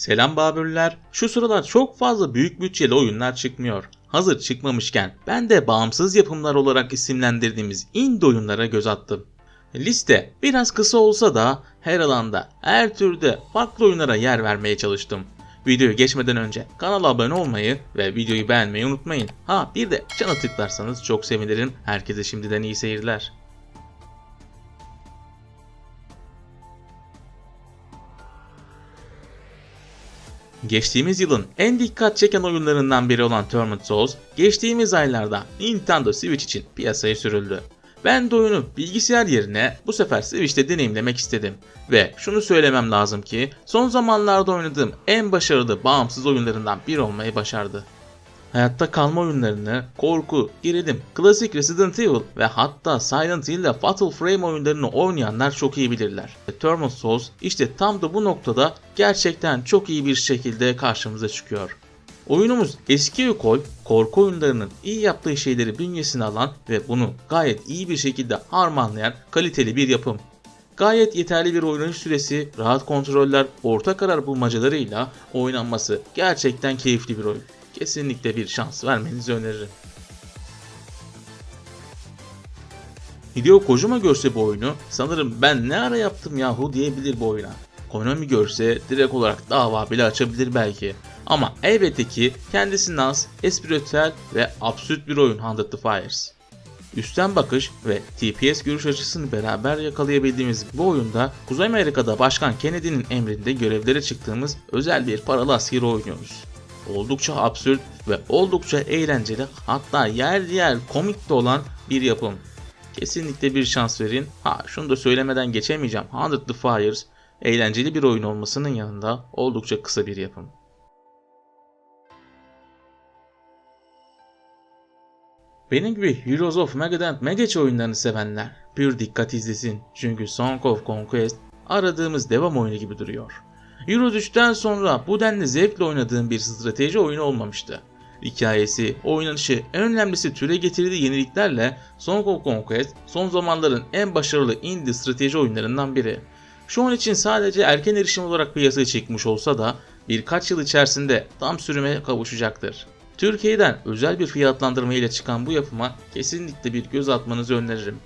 Selam Babürler. Şu sıralar çok fazla büyük bütçeli oyunlar çıkmıyor. Hazır çıkmamışken ben de bağımsız yapımlar olarak isimlendirdiğimiz indie oyunlara göz attım. Liste biraz kısa olsa da her alanda, her türde farklı oyunlara yer vermeye çalıştım. Videoyu geçmeden önce kanala abone olmayı ve videoyu beğenmeyi unutmayın. Ha bir de çana tıklarsanız çok sevinirim. Herkese şimdiden iyi seyirler. Geçtiğimiz yılın en dikkat çeken oyunlarından biri olan Torment Souls, geçtiğimiz aylarda Nintendo Switch için piyasaya sürüldü. Ben de oyunu bilgisayar yerine bu sefer Switch'te deneyimlemek istedim. Ve şunu söylemem lazım ki son zamanlarda oynadığım en başarılı bağımsız oyunlarından biri olmayı başardı. Hayatta kalma oyunlarını, korku, gerilim, klasik Resident Evil ve hatta Silent Hill ile Fatal Frame oyunlarını oynayanlar çok iyi bilirler. Eternal Souls işte tam da bu noktada gerçekten çok iyi bir şekilde karşımıza çıkıyor. Oyunumuz eski ekol, korku oyunlarının iyi yaptığı şeyleri bünyesine alan ve bunu gayet iyi bir şekilde harmanlayan kaliteli bir yapım. Gayet yeterli bir oynanış süresi, rahat kontroller, orta karar bulmacalarıyla oynanması gerçekten keyifli bir oyun. Kesinlikle bir şans vermenizi öneririm. Hideo Kojima görse bu oyunu sanırım ben ne ara yaptım yahu diyebilir bu oyuna. Konami görse direkt olarak dava bile açabilir belki. Ama elbette ki kendisi nas, espritüel ve absürt bir oyun Hundred the Fires. Üstten bakış ve TPS görüş açısını beraber yakalayabildiğimiz bu oyunda Kuzey Amerika'da Başkan Kennedy'nin emrinde görevlere çıktığımız özel bir paralı askeri oynuyoruz. Oldukça absürt ve oldukça eğlenceli hatta yer yer komik de olan bir yapım. Kesinlikle bir şans verin. Ha şunu da söylemeden geçemeyeceğim. Hundred the Fires eğlenceli bir oyun olmasının yanında oldukça kısa bir yapım. Benim gibi Heroes of Megadeth Megaç oyunlarını sevenler pür dikkat izlesin çünkü Song of Conquest aradığımız devam oyunu gibi duruyor. Euro 3'ten sonra bu denli zevkle oynadığım bir strateji oyunu olmamıştı. Hikayesi, oynanışı, en önemlisi türe getirdiği yeniliklerle Song of Conquest son zamanların en başarılı indie strateji oyunlarından biri. Şu an için sadece erken erişim olarak piyasaya çıkmış olsa da birkaç yıl içerisinde tam sürüme kavuşacaktır. Türkiye'den özel bir fiyatlandırma ile çıkan bu yapıma kesinlikle bir göz atmanızı öneririm.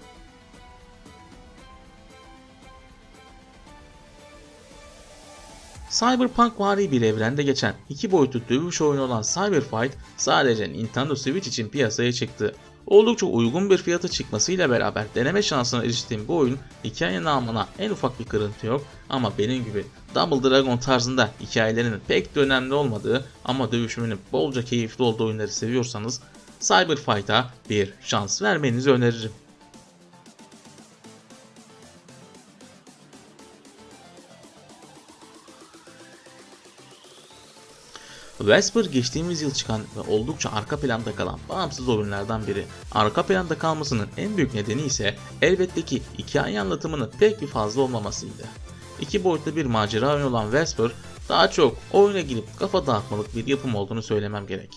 Cyberpunk vari bir evrende geçen iki boyutlu dövüş oyunu olan Cyberfight sadece Nintendo Switch için piyasaya çıktı. Oldukça uygun bir fiyata çıkmasıyla beraber deneme şansına eriştiğim bu oyun hikaye namına en ufak bir kırıntı yok ama benim gibi Double Dragon tarzında hikayelerinin pek de önemli olmadığı ama dövüşümünün bolca keyifli olduğu oyunları seviyorsanız Cyberfight'a bir şans vermenizi öneririm. Vesper geçtiğimiz yıl çıkan ve oldukça arka planda kalan bağımsız oyunlardan biri. Arka planda kalmasının en büyük nedeni ise elbette ki hikaye anlatımının pek bir fazla olmamasıydı. İki boyutlu bir macera oyunu olan Vesper daha çok oyuna girip kafa dağıtmalık bir yapım olduğunu söylemem gerek.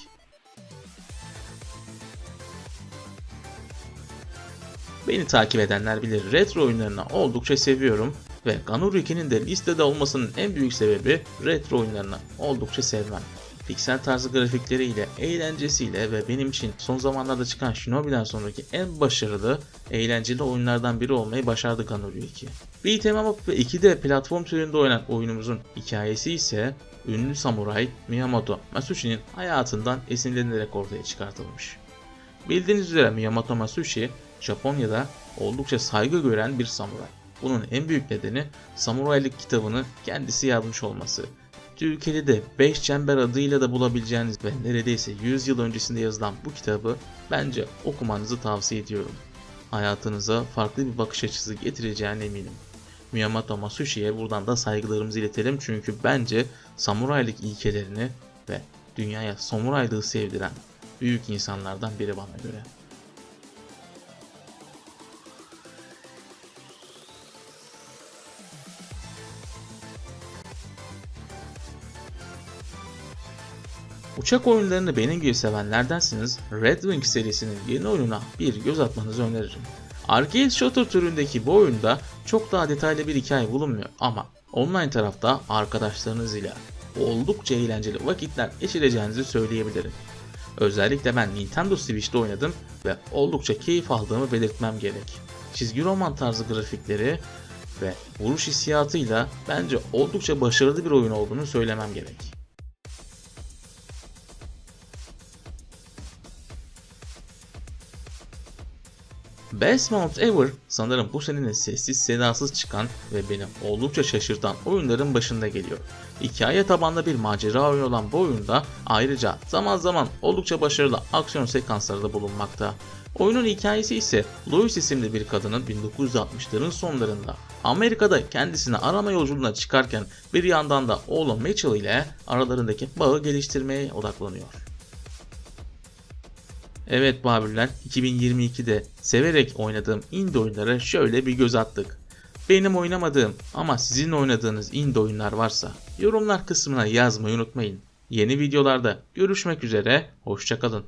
Beni takip edenler bilir retro oyunlarını oldukça seviyorum ve Ganur 2'nin de listede olmasının en büyük sebebi retro oyunlarını oldukça sevmem piksel tarzı grafikleriyle, eğlencesiyle ve benim için son zamanlarda çıkan Shinobi'den sonraki en başarılı, eğlenceli oyunlardan biri olmayı başardı Ganolio 2. Beat'em up ve 2D platform türünde oynanan oyunumuzun hikayesi ise ünlü samuray Miyamoto Masushinin hayatından esinlenilerek ortaya çıkartılmış. Bildiğiniz üzere Miyamoto Masushi, Japonya'da oldukça saygı gören bir samuray. Bunun en büyük nedeni samuraylık kitabını kendisi yazmış olması Türkiye'de de 5 Çember adıyla da bulabileceğiniz ve neredeyse 100 yıl öncesinde yazılan bu kitabı bence okumanızı tavsiye ediyorum. Hayatınıza farklı bir bakış açısı getireceğine eminim. Miyamoto Masushi'ye buradan da saygılarımızı iletelim çünkü bence samuraylık ilkelerini ve dünyaya samuraylığı sevdiren büyük insanlardan biri bana göre. Uçak oyunlarını benim gibi sevenlerdensiniz Red Wing serisinin yeni oyununa bir göz atmanızı öneririm. Arcade Shooter türündeki bu oyunda çok daha detaylı bir hikaye bulunmuyor ama online tarafta arkadaşlarınız ile oldukça eğlenceli vakitler geçireceğinizi söyleyebilirim. Özellikle ben Nintendo Switch'te oynadım ve oldukça keyif aldığımı belirtmem gerek. Çizgi roman tarzı grafikleri ve vuruş hissiyatıyla bence oldukça başarılı bir oyun olduğunu söylemem gerek. Best Mount Ever sanırım bu senenin sessiz sedasız çıkan ve beni oldukça şaşırtan oyunların başında geliyor. Hikaye tabanlı bir macera oyunu olan bu oyunda ayrıca zaman zaman oldukça başarılı aksiyon sekansları da bulunmakta. Oyunun hikayesi ise Lois isimli bir kadının 1960'ların sonlarında Amerika'da kendisini arama yolculuğuna çıkarken bir yandan da oğlu Mitchell ile aralarındaki bağı geliştirmeye odaklanıyor. Evet Babürler 2022'de severek oynadığım indie oyunlara şöyle bir göz attık. Benim oynamadığım ama sizin oynadığınız indie oyunlar varsa yorumlar kısmına yazmayı unutmayın. Yeni videolarda görüşmek üzere, hoşçakalın.